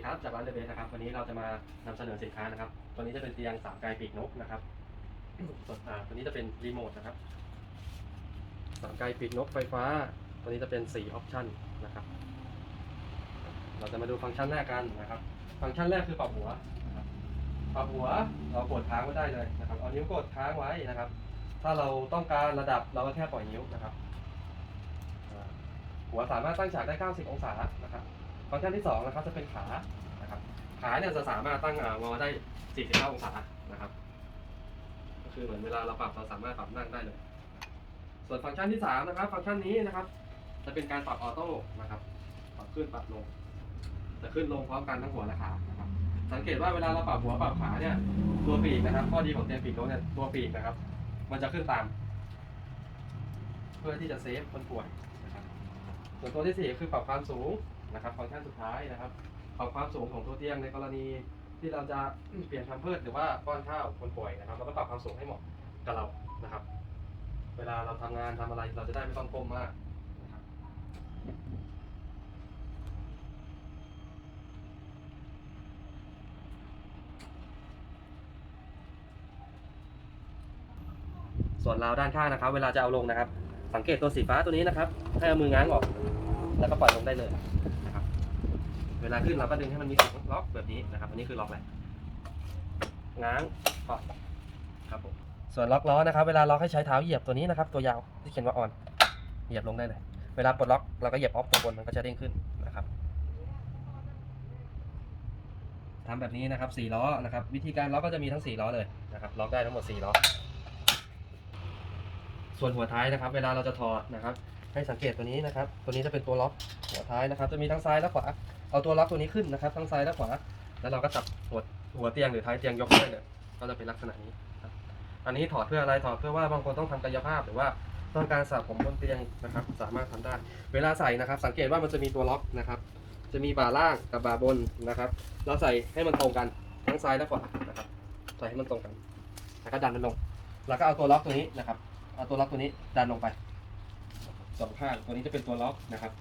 ดีครับจากร้านเดเบสนะครับวันนี้เราจะมานำเสนอสินค้านะครับ ตัวนี้จะเป็นเตียงสามไกลปีกนกนะครับส่วนตัวนี้จะเป็นรีโมทนะครับสามไกลปีกนกไฟฟ้า ตัวนี้จะเป็นสี่ออปชันนะครับ เราจะมาดูฟังก์ชันแรกกันนะครับ ฟังก์ชันแรกคือปรับหัวปรับหัวเรากดค้างไว้ได้เลยนะครับ เอานิ้วกดค้างไว้นะครับ ถ้าเราต้องการระดับเราก็แค่ปล่อยนิ้วนะครับ หัวสามารถตั้งฉากได้ 90 องศานะครับ ฟังก์ชันที่2นะครับจะเป็นขานะครับขาเนี่ยจะสามารถตั้งอ่างอได้ 45 องศานะครับ ก็คือเหมือนเวลาเราปรับเราสามารถปรับนั่งได้เลย ส่วนฟังก์ชันที่3นะครับ ฟังก์ชันนี้นะครับ จะเป็นการปรับออโต้นะครับปรับขึ้นปรับลง จะขึ้นลงพร้อมกันทั้งหัวและขานะครับ สังเกตว่าเวลาเราปรับหัวปรับขาเนี่ยตัวปีกนะครับ ข้อดีของเตียงปีกนกเนี่ยตัวปีกนะครับ มันจะขึ้นตาม เพื่อที่จะเซฟคนป่วยนะครับส่วนตัวที่สี่คือปรับความสูง นะครับฟังก์ชันสุดท้ายนะครับปรับความสูงของตัวเตียงในกรณีที่เราจะเปลี่ยนแพมเพิร์สหรือว่าป้อนข้าวคนป่วยนะครับเราก็ปรับความสูงให้เหมาะกับเรานะครับ เวลาเราทำงานทำอะไรเราจะได้ไม่ต้องก้มมากนะครับส่วนราวด้านข้างนะครับ เวลาจะเอาลงนะครับ สังเกตตัวสีฟ้าตัวนี้นะครับ ให้เอามือง้างออก แล้วก็ปล่อยลงได้เลยนะครับ เวลาขึ้นเราก็ดึงให้มันมีเสียงล็อกแบบนี้นะครับ อันนี้คือล็อกแหละง้างปอดครับผมส่วนล็อกล้อนะครับ เวลาล็อกให้ใช้เท้าเหยียบตัวนี้นะครับ ตัวยาวที่เขียนว่าออน เหยียบลงได้เลย เวลาปลดล็อกเราก็เหยียบออฟตัวบนมันก็จะเด้งขึ้นนะครับทำแบบนี้นะครับสี่ล้อนะครับ วิธีการล็อกก็จะมีทั้งสี่ล้อเลยนะครับล็อกได้ทั้งหมดสี่ล้อส่วนหัวท้ายนะครับ เวลาเราจะถอดนะครับ ให้สังเกตตัวนี้นะครับ ตัวนี้จะเป็นตัวล็อกหัวท้ายนะครับ จะมีทั้งซ้ายและขวา เอาตัวล็อกตัวนี้ขึ้นนะครับ ทั้งซ้ายและขวา แล้วเราก็จับหัวหัวเตียงหรือท้ายเตียงยกขึ้นเนี่ย ก็จะเป็นลักษณะนี้ครับอันนี้ถอดเพื่ออะไร ถอดเพื่อว่าบางคนต้องทำกายภาพหรือว่าต้องการสระผมบนเตียงนะครับ สามารถทำได้ เวลาใส่นะครับ สังเกตว่ามันจะมีตัวล็อกนะครับ จะมีบ่าล่างกับบ่าบนนะครับ เราใส่ให้มันตรงกันทั้งซ้ายและขวานะครับ ใส่ให้มันตรงกัน แล้วก็ดันมันลง แล้วก็เอาตัวล็อกตัวนี้นะครับ เอาตัวล็อกตัวนี้ดันลงไป สองข้างตัวนี้จะเป็นตัวล็อกนะครับ